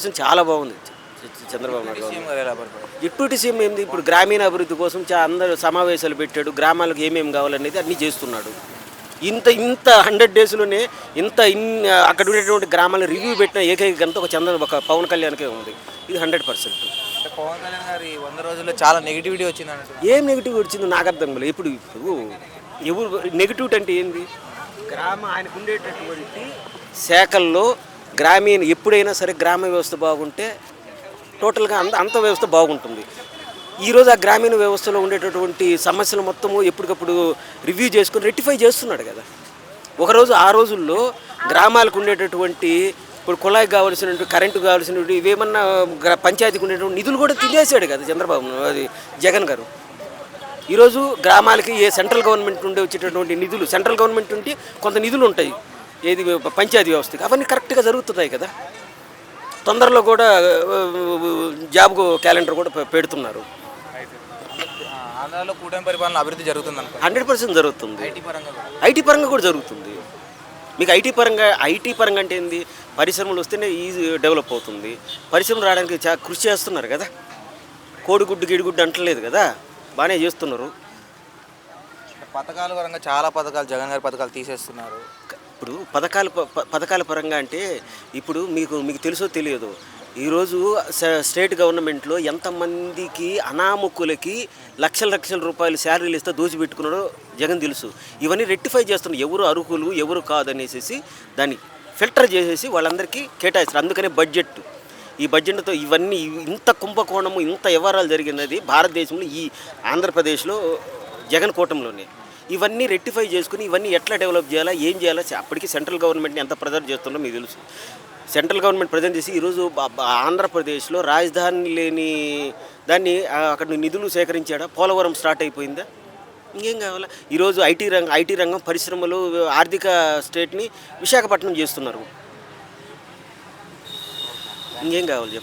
Percent చాలా బాగుంది. Chandrababu Naidu deputy CM ఏంది? ఇప్పుడు గ్రామీణ అభివృద్ధి కోసం అందరు సమావేశాలు పెట్టాడు. గ్రామాలకు ఏమేమి కావాలనేది అన్నీ చేస్తున్నాడు. ఇంత ఇంత హండ్రెడ్ డేస్లోనే ఇంత ఇన్ అక్కడ ఉండేటువంటి గ్రామాలను రివ్యూ పెట్టిన ఏకైక గంత ఒక చంద్ర ఒక పవన్ కళ్యాణ్కే ఉంది. ఇది హండ్రెడ్ పర్సెంట్. పవన్ కళ్యాణ్ గారి వంద రోజుల్లో చాలా నెగిటివిటీ వచ్చింది ఏం నెగిటివ్ వచ్చిందో నాకు అర్థం కాలేదు. ఇప్పుడు ఇప్పుడు ఎవరు నెగిటివ్ అంటే ఏంది? గ్రామ ఆయనకు ఉండేటటువంటి శాఖల్లో గ్రామీణ ఎప్పుడైనా సరే గ్రామ వ్యవస్థ బాగుంటే టోటల్గా అంత అంత వ్యవస్థ బాగుంటుంది. ఈరోజు ఆ గ్రామీణ వ్యవస్థలో ఉండేటటువంటి సమస్యలు మొత్తము ఎప్పటికప్పుడు రివ్యూ చేసుకుని రెక్టిఫై చేస్తున్నాడు కదా. ఒకరోజు ఆ రోజుల్లో గ్రామాలకు ఉండేటటువంటి ఇప్పుడు కుళాయికి కావాల్సినటువంటి కరెంటు కావాల్సినటువంటి ఇవేమన్నా గ్రా- పంచాయతీకి ఉండేటువంటి నిధులు కూడా తినేసాడు కదా చంద్రబాబు అది జగన్ గారు. ఈరోజు గ్రామాలకి ఏ సెంట్రల్ గవర్నమెంట్ నుండి వచ్చేటటువంటి నిధులు సెంట్రల్ గవర్నమెంట్ నుండి కొంత నిధులు ఉంటాయి. ఏది పంచాయతీ వ్యవస్థకి. అవన్నీ కరెక్ట్గా జరుగుతున్నాయి కదా. తొందరలో కూడా జాబ్ క్యాలెండర్ కూడా పెడుతున్నారు. ఆ, ఆంధ్రాలో కూటమి పరిపాలన అభివృద్ధి జరుగుతుంది హండ్రెడ్ పర్సెంట్ జరుగుతుంది. ఐటీ పరంగా కూడా. ఐటీ పరంగా కూడా జరుగుతుంది. మీకు ఐటీ పరంగా ఐటీ పరంగా అంటే ఏంది? పరిశ్రమలు వస్తేనే ఈజీ డెవలప్ అవుతుంది. పరిశ్రమలు రావడానికి చా కృషి చేస్తున్నారు కదా. కోడిగుడ్డు గిడిగుడ్డు అంటలేదు కదా. బాగానే చేస్తున్నారు. పథకాల పరంగా చాలా పథకాలు జగన్ గారి పథకాలు తీసేస్తున్నారు. ఇప్పుడు పథకాల ప- ప- పథకాల పరంగా అంటే ఇప్పుడు మీకు మీకు తెలుసో తెలియదు ఈరోజు స్టేట్ గవర్నమెంట్లో ఎంతమందికి అనామకులకి లక్షల లక్షల రూపాయలు శాలరీలు ఇస్తే దోచిపెట్టుకున్నాడో జగన్ తెలుసు. ఇవన్నీ రెక్టిఫై చేస్తున్నారు ఎవరు అర్హులు ఎవరు కాదనేసి దాన్ని ఫిల్టర్ చేసేసి వాళ్ళందరికీ కేటాయిస్తారు. అందుకనే బడ్జెట్. ఈ బడ్జెట్తో ఇవన్నీ ఇంత కుంభకోణము ఇంత వ్యవహారాలు జరిగినది భారతదేశంలో ఈ ఆంధ్రప్రదేశ్లో జగన్ కూటమిలోనే. ఇవన్నీ రెక్టిఫై చేసుకుని ఇవన్నీ ఎట్లా డెవలప్ చేయాలా ఏం చేయాలా అప్పటికి సెంట్రల్ గవర్నమెంట్ని ఎంత ప్రెజర్ చేస్తుందో మీకు తెలుసు. సెంట్రల్ గవర్నమెంట్ ప్రజెంట్ చేసి ఈరోజు ఆంధ్రప్రదేశ్లో రాజధాని లేని దాన్ని అక్కడ నిధులు సేకరించాడా? పోలవరం స్టార్ట్ అయిపోయిందా? ఇంకేం కావాలా? ఈరోజు ఐటీ రంగం ఐటీ రంగం పరిశ్రమలు ఆర్థిక స్టేట్ని విశాఖపట్నం చేస్తున్నారు. ఇంకేం కావాలి చెప్పు.